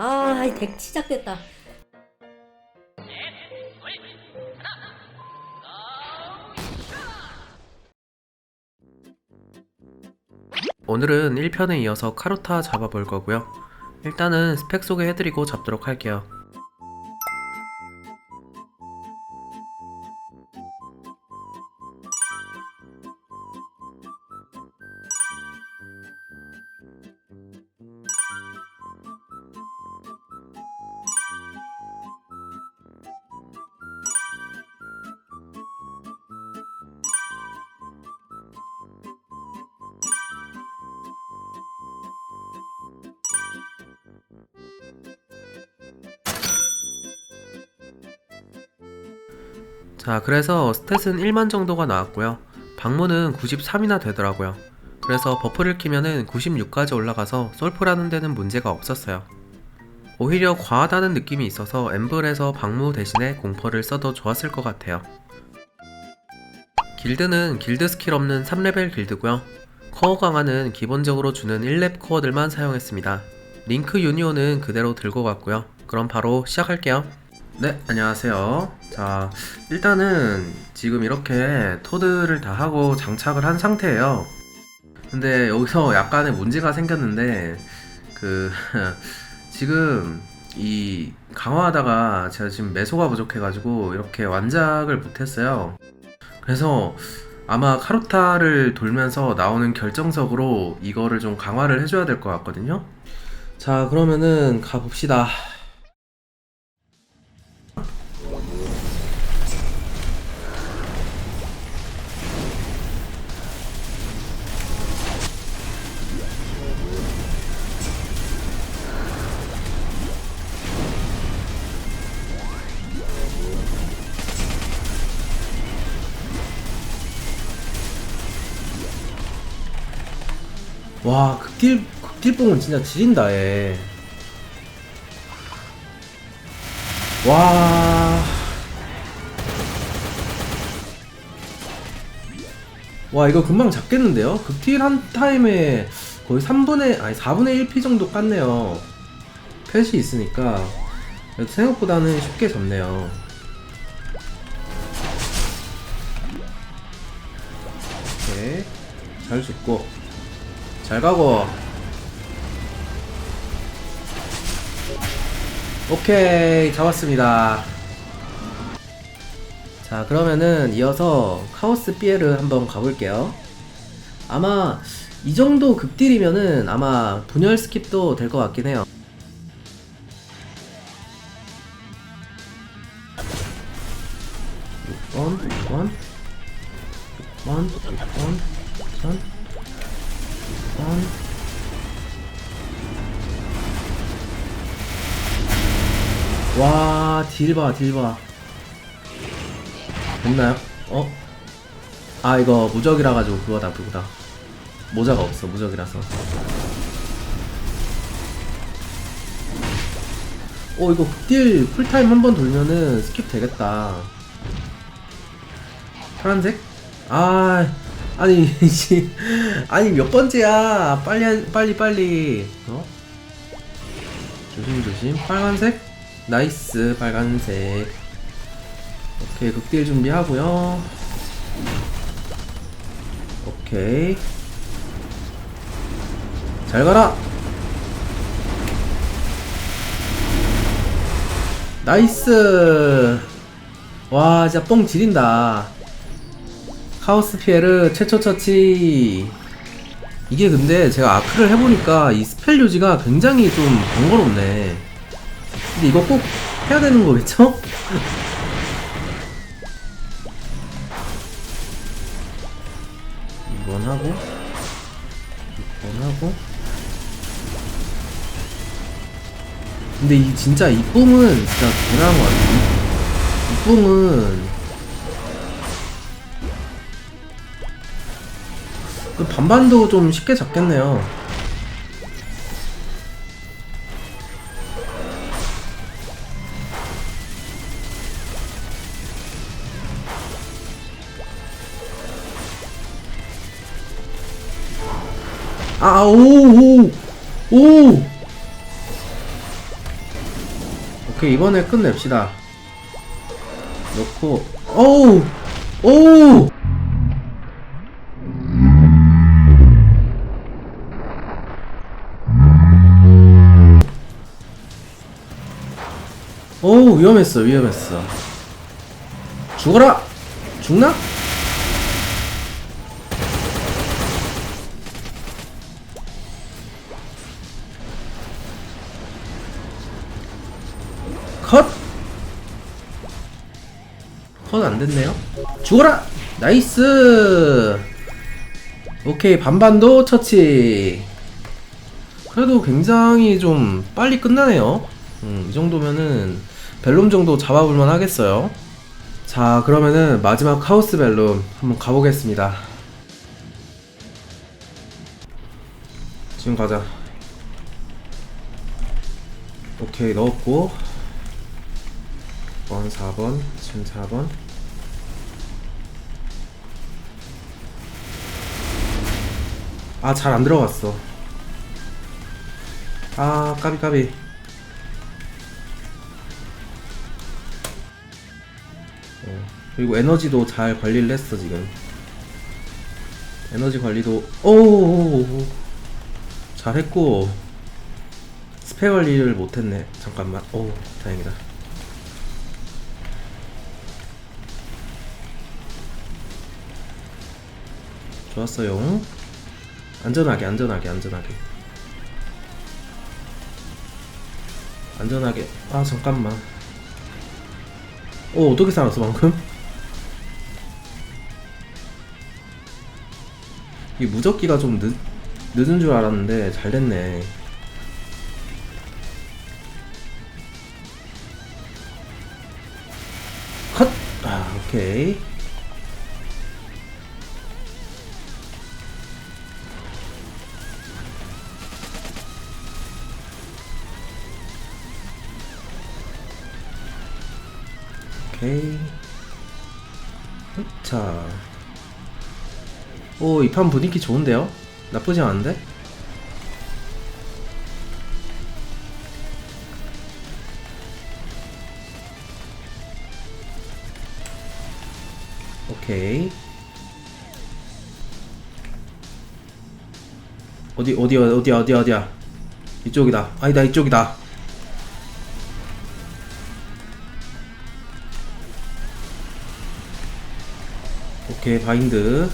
아, 이덱 시작됐다. 오늘은 1편에 이어서 카루타 잡아볼 거고요. 일단은 스펙 소개해드리고 잡도록 할게요. 자, 그래서 스탯은 1만 정도가 나왔고요. 방문은 93이나 되더라고요. 그래서 버프를 키면은 96까지 올라가서 솔프라는 데는 문제가 없었어요. 오히려 과하다는 느낌이 있어서 엠블에서 방무 대신에 공퍼를 써도 좋았을 것 같아요. 길드는 길드 스킬 없는 3레벨 길드고요. 코어 강화는 기본적으로 주는 1렙 코어들만 사용했습니다. 링크 유니온은 그대로 들고 갔고요. 그럼 바로 시작할게요. 네, 안녕하세요. 자, 일단은 지금 이렇게 토드를 다 하고 장착을 한 상태예요. 근데 여기서 약간의 문제가 생겼는데, 그, 지금 이 강화하다가 제가 지금 매소가 부족해가지고 이렇게 완작을 못했어요. 그래서 아마 카루타를 돌면서 나오는 결정석으로 이거를 좀 강화를 해줘야 될 것 같거든요. 자, 그러면은 가봅시다. 와, 극딜, 극딜뽕은 진짜 지린다, 얘. 와. 와, 이거 금방 잡겠는데요? 극딜 한 타임에 거의 3분의, 아니, 4분의 1피 정도 깠네요. 펫이 있으니까. 생각보다는 쉽게 잡네요. 오케이. 잘 죽고. 잘 가고. 오케이 잡았습니다. 자 그러면은 이어서 카오스 피에르 한번 가볼게요. 아마 이 정도 극딜이면은 아마 분열 스킵도 될 것 같긴 해요 와, 딜봐, 딜 봐. 됐나요? 어? 아, 이거 무적이라 가지고 그거다, 그거다. 모자가 없어, 무적이라서. 어, 이거 극딜 풀타임 한 번 돌면은 스킵 되겠다. 파란색? 아, 아니, 씨. 아니, 몇 번째야. 빨리, 한- 빨리, 빨리. 어? 조심, 조심. 빨간색? 나이스, 빨간색. 오케이, 극딜 준비하고요 오케이. 잘 가라! 나이스! 와, 진짜 뻥 지린다. 카오스 피에르 최초 처치 이게 근데 제가 아크를 해보니까 이 스펠 유지가 굉장히 좀 번거롭네 근데 이거 꼭 해야 되는 거겠죠? 이번 하고 이번 하고 근데 이 진짜 이 뿜은 진짜 대단한 거 같아 이- 이 뿜은 그 반반도 좀 쉽게 잡겠네요. 아, 오, 오, 오! 오케이 이번에 끝냅시다. 넣고. 오우 오우 오우 위험했어 위험했어. 죽어라! 죽나? 안 됐네요. 죽어라! 나이스! 오케이 반반도 처치. 그래도 굉장히 좀 빨리 끝나네요. 음, 이 정도면은 벨룸 정도 잡아볼만 하겠어요. 자 그러면은 마지막 하우스 벨룸 한번 가보겠습니다. 지금 가자. 오케이 넣었고. 1번 4번 지금 4번 아 잘 안 들어갔어. 아 까비 까비. 어, 그리고 에너지도 잘 관리를 했어 지금. 에너지 관리도 오 잘했고. 스페 관리를 못했네. 잠깐만. 오 다행이다. 좋았어요 안전하게 안전하게 안전하게. 안전하게. 아 잠깐만. 어 어떻게 살았어 방금? 이 무적기가 좀 늦, 늦은 줄 알았는데 잘 됐네. 컷! 아 오케이 오케이. 자. 오, 이 판 분위기 좋은데요? 나쁘지 않은데? 오케이. 어디, 어디야, 어디야, 어디야, 어디야. 이쪽이다. 아니다, 이쪽이다. 오케이 바인드.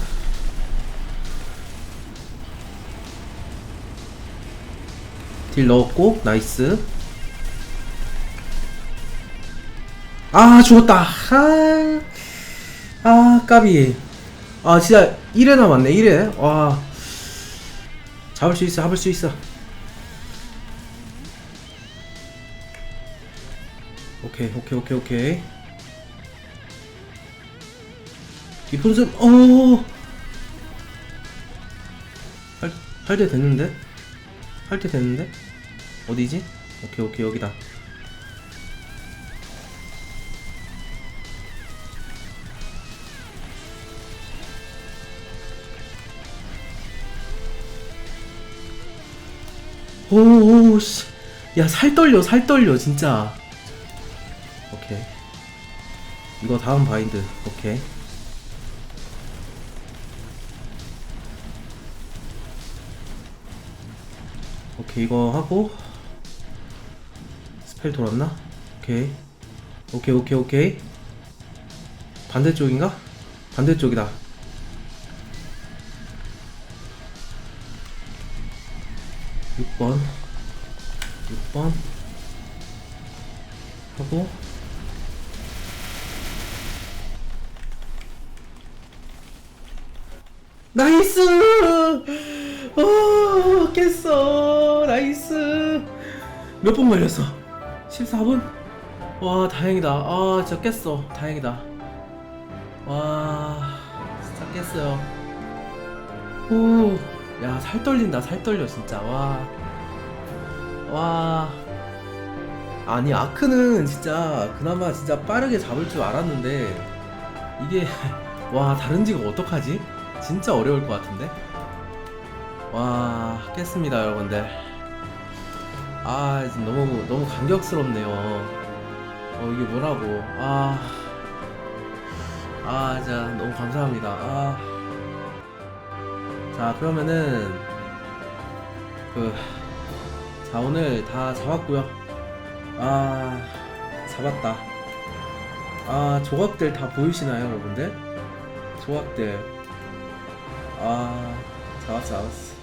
딜 넣었고 나이스. 아 죽었다. 아, 아 까비. 아 진짜 1회 남았네 1회 와. 잡을 수 있어 잡을 수 있어. 오케이 오케이 오케이 오케이 깊은 숨, 어. 할, 할 때 됐는데? 할 때 됐는데? 어디지? 오케이, 오케이, 여기다. 오, 오, 씨. 야, 살 떨려, 살 떨려, 진짜. 오케이. 이거 다음 바인드. 오케이. 오케이 이거 하고. 스펠 돌았나? 오케이. 오케이 오케이 오케이. 반대쪽인가? 반대쪽이다. 육번. 6번. 하고. 나이스! 오, 깼어. 나이스. 몇 분 걸렸어? 14분? 와, 다행이다. 아, 진짜 깼어. 다행이다. 와, 진짜 깼어요. 오, 야, 살 떨린다. 살 떨려, 진짜. 와. 와. 아니, 아크는 진짜, 그나마 진짜 빠르게 잡을 줄 알았는데, 이게, 와, 다른 직업 어떡하지? 진짜 어려울 것 같은데? 와 깼습니다 여러분들. 아 너무 너무 감격스럽네요. 어 이게 뭐라고. 아, 아 진짜 너무 감사합니다. 아. 자 그러면은 그 자 오늘 다 잡았고요. 아 잡았다. 아 조각들 다 보이시나요 여러분들? 조각들. 아 잡았어 잡았어